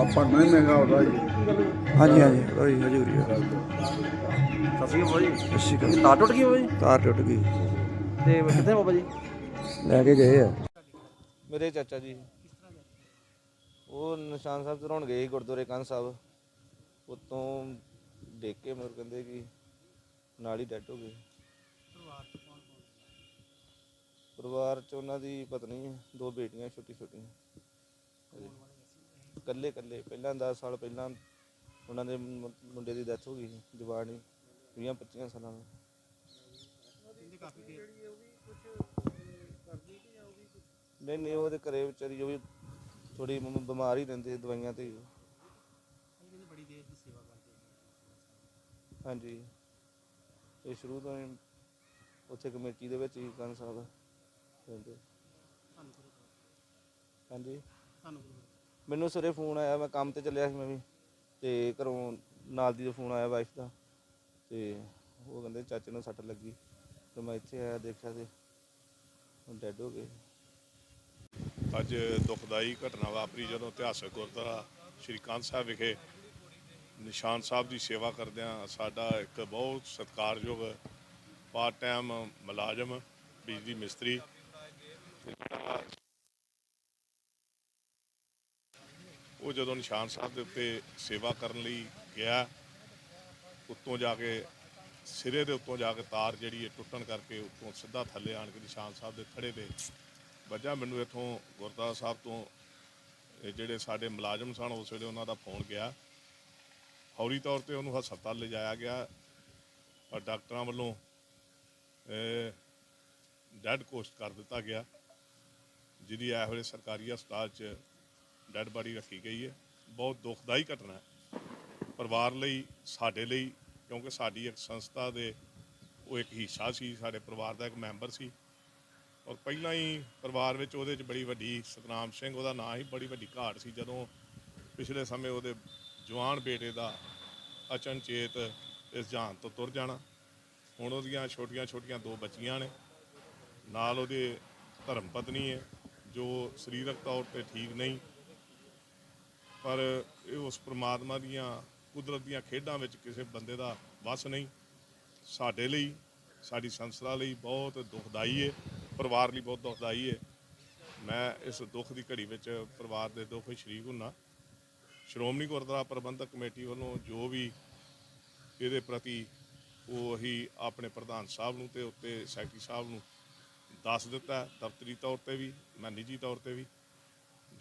ਆਪਾਂ ਨਹੀਂ ਮਹਿੰਗਾ ਹੁੰਦਾ ਜੀ। ਹਾਂਜੀ ਹਾਂਜੀ ਉਹੀ ਹਜ਼ੂਰੀ ਆ ਸਸੀ ਬਾਬਾ ਜੀ। ਅੱਛੀ ਗੱਲ ਤਾਰ ਟੁੱਟ ਗਈ ਬਾਬਾ ਜੀ? ਤਾਰ ਟੁੱਟ ਗਈ। ਤੇ ਕਿੱਥੇ ਬਾਬਾ ਜੀ? ਲੈ ਕੇ ਗਏ ਆ। ਮੇਰੇ ਚਾਚਾ ਜੀ। ਉਹ ਨਿਸ਼ਾਨ ਸਾਹਿਬ ਚੜਾਉਣ ਗਏ ਸੀ ਗੁਰਦੁਆਰੇ ਕੰਨ ਸਾਹਿਬ। ਉਤੋਂ ਦੇਖ ਕੇ ਮੈਨੂੰ ਕਹਿੰਦੇ ਕਿ ਨਾਲ ਹੀ ਡੈਡ ਹੋ ਗਏ। ਪਰਿਵਾਰ ਚ ਉਹਨਾਂ ਦੀ ਪਤਨੀ ਹੈ ਦੋ ਬੇਟੀਆਂ ਛੋਟੀ ਛੋਟੀਆਂ ਇਕੱਲੇ ਇਕੱਲੇ ਪਹਿਲਾਂ 10 ਸਾਲ ਪਹਿਲਾਂ ਉਹਨਾਂ ਦੇ ਮੁੰ- ਮੁੰਡੇ ਦੀ ਡੈਥ ਹੋ ਗਈ ਸੀ ਜਵਾਨੀ 20 25 ਸਾਲਾਂ ਦਾ। ਨਹੀਂ ਨਹੀਂ ਉਹਦੇ ਘਰੇ ਵਿਚਾਰੀ ਉਹ ਵੀ ਥੋੜੀ ਬਿਮਾਰ ਹੀ ਰਹਿੰਦੇ ਦਵਾਈਆਂ ਤੇ। ਹੀ। ਹਾਂਜੀ। ਇਹ ਸ਼ੁਰੂ ਤੋਂ ਹੀ ਉੱਥੇ ਕਮੇਟੀ ਦੇ ਵਿੱਚ ਹੀ ਕੰਨ ਸਾਹਿਬ ਰਹਿੰਦੇ। ਹਾਂਜੀ। ਮੈਨੂੰ ਸਵੇਰੇ ਫੋਨ ਆਇਆ, ਮੈਂ ਕੰਮ ਤੇ ਚੱਲਿਆ ਸੀ ਮੈਂ ਵੀ, ਤੇ ਘਰੋਂ ਨਾਲ ਦੀ ਦਾ ਫੋਨ ਆਇਆ ਵਾਈਫ ਦਾ, ਤੇ ਉਹ ਕਹਿੰਦੇ ਚਾਚੇ ਨੂੰ ਸੱਟ ਲੱਗੀ, ਤੇ ਮੈਂ ਇੱਥੇ ਆਇਆ ਦੇਖਿਆ ਤੇ ਡੈਡ ਹੋ ਗਏ। ਅੱਜ ਦੁਖਦਾਈ ਘਟਨਾ ਵਾਪਰੀ ਜਦੋਂ ਇਤਿਹਾਸਕ ਗੁਰਦੁਆਰਾ ਸ਼੍ਰੀ ਕੰਧ ਸਾਹਿਬ ਵਿਖੇ ਨਿਸ਼ਾਨ ਸਾਹਿਬ ਦੀ ਸੇਵਾ ਕਰਦਿਆਂ ਸਾਡਾ ਇੱਕ ਬਹੁਤ ਸਤਿਕਾਰਯੋਗ ਪਾਰਟ ਟਾਈਮ ਮੁਲਾਜ਼ਮ, ਬਿਜਲੀ ਮਿਸਤਰੀ ਤੇ ਜਿਹੜਾ ਉਹ ਜਦੋਂ ਨਿਸ਼ਾਨ ਸਾਹਿਬ ਦੇ ਉੱਤੇ ਸੇਵਾ ਕਰਨ ਲਈ ਗਿਆ, ਉੱਤੋਂ ਜਾ ਕੇ ਸਿਰੇ ਦੇ ਉੱਤੋਂ ਜਾ ਕੇ ਤਾਰ ਜਿਹੜੀ ਹੈ ਟੁੱਟਣ ਕਰਕੇ ਉੱਤੋਂ ਸਿੱਧਾ ਥੱਲੇ ਆਣ ਕੇ ਨਿਸ਼ਾਨ ਸਾਹਿਬ ਦੇ ਥੜੇ ਤੇ ਵੱਜਾ। ਮੈਨੂੰ ਇੱਥੋਂ ਗੁਰਦੁਆਰਾ ਸਾਹਿਬ ਤੋਂ ਜਿਹੜੇ ਸਾਡੇ ਮੁਲਾਜ਼ਮ ਸਨ, ਉਸ ਵੇਲੇ ਉਹਨਾਂ ਦਾ ਫੋਨ ਗਿਆ। ਫੌਰੀ ਤੌਰ ਤੇ ਉਹਨੂੰ ਹਸਪਤਾਲ ਲਿਜਾਇਆ ਗਿਆ ਪਰ ਡਾਕਟਰਾਂ ਵੱਲੋਂ ਡੈਡ ਕੋਸਟ ਕਰ ਦਿੱਤਾ ਗਿਆ, ਜਿਹਦੀ ਇਹ ਵੇਲੇ ਸਰਕਾਰੀ ਹਸਪਤਾਲ 'ਚ ਡੈੱਡ ਬਾਡੀ ਰੱਖੀ ਗਈ ਹੈ। ਬਹੁਤ ਦੁਖਦਾਈ ਘਟਨਾ ਹੈ। ਪਰਿਵਾਰ ਲਈ, ਸਾਡੇ ਲਈ, ਕਿਉਂਕਿ ਸਾਡੀ ਇੱਕ ਸੰਸਥਾ ਦੇ, ਉਹ ਇੱਕ ਹਿੱਸਾ ਸੀ, ਸਾਡੇ ਪਰਿਵਾਰ ਦਾ ਇੱਕ ਮੈਂਬਰ ਸੀ। ਔਰ ਪਹਿਲਾਂ ਹੀ ਪਰਿਵਾਰ ਵਿੱਚ ਉਹਦੇ 'ਚ ਬੜੀ ਵੱਡੀ ਸਤਨਾਮ ਸਿੰਘ, ਉਹਦਾ ਨਾਂ ਹੀ ਬੜੀ ਵੱਡੀ ਘਾਟ ਸੀ। ਜਦੋਂ ਪਿਛਲੇ ਸਮੇਂ ਉਹਦੇ ਜਵਾਨ ਬੇਟੇ ਦਾ ਅਚਨਚੇਤ ਇਸ ਜਹਾਨ ਤੋਂ ਤੁਰ ਜਾਣਾ, ਹੁਣ ਉਹਦੀਆਂ ਛੋਟੀਆਂ ਛੋਟੀਆਂ ਦੋ ਬੱਚੀਆਂ ਨੇ। ਨਾਲ ਉਹਦੇ ਧਰਮ ਪਤਨੀ ਹੈ, ਜੋ ਸਰੀਰਕ ਤੌਰ ਤੇ ਠੀਕ ਨਹੀਂ ਪਰ ਇਹ ਉਸ ਪ੍ਰਮਾਤਮਾ ਦੀਆਂ ਕੁਦਰਤ ਦੀਆਂ ਖੇਡਾਂ ਵਿੱਚ ਕਿਸੇ ਬੰਦੇ ਦਾ ਵਸ ਨਹੀਂ। ਸਾਡੇ ਲਈ, ਸਾਡੀ ਸੰਸਥਾ ਲਈ ਬਹੁਤ ਦੁਖਦਾਈ ਹੈ ਪਰਿਵਾਰ ਲਈ ਬਹੁਤ ਦੁਖਦਾਈ ਹੈ ਮੈਂ ਇਸ ਦੁੱਖ ਦੀ ਘੜੀ ਵਿੱਚ ਪਰਿਵਾਰ ਦੇ ਦੁੱਖ ਵਿੱਚ ਸ਼ਰੀਕ ਹੁੰਨਾ। ਸ਼੍ਰੋਮਣੀ ਗੁਰਦੁਆਰਾ ਪ੍ਰਬੰਧਕ ਕਮੇਟੀ ਵੱਲੋਂ ਜੋ ਵੀ ਇਹਦੇ ਪ੍ਰਤੀ ਉਹ ਹੀ ਆਪਣੇ ਪ੍ਰਧਾਨ ਸਾਹਿਬ ਨੂੰ ਤੇ ਉੱਤੇ ਸੈਕਟਰੀ ਸਾਹਿਬ ਨੂੰ ਦੱਸ ਦਿੱਤਾ, ਦਫ਼ਤਰੀ ਤੌਰ ਤੇ ਵੀ ਮੈਂ ਨਿੱਜੀ ਤੌਰ ਤੇ ਵੀ।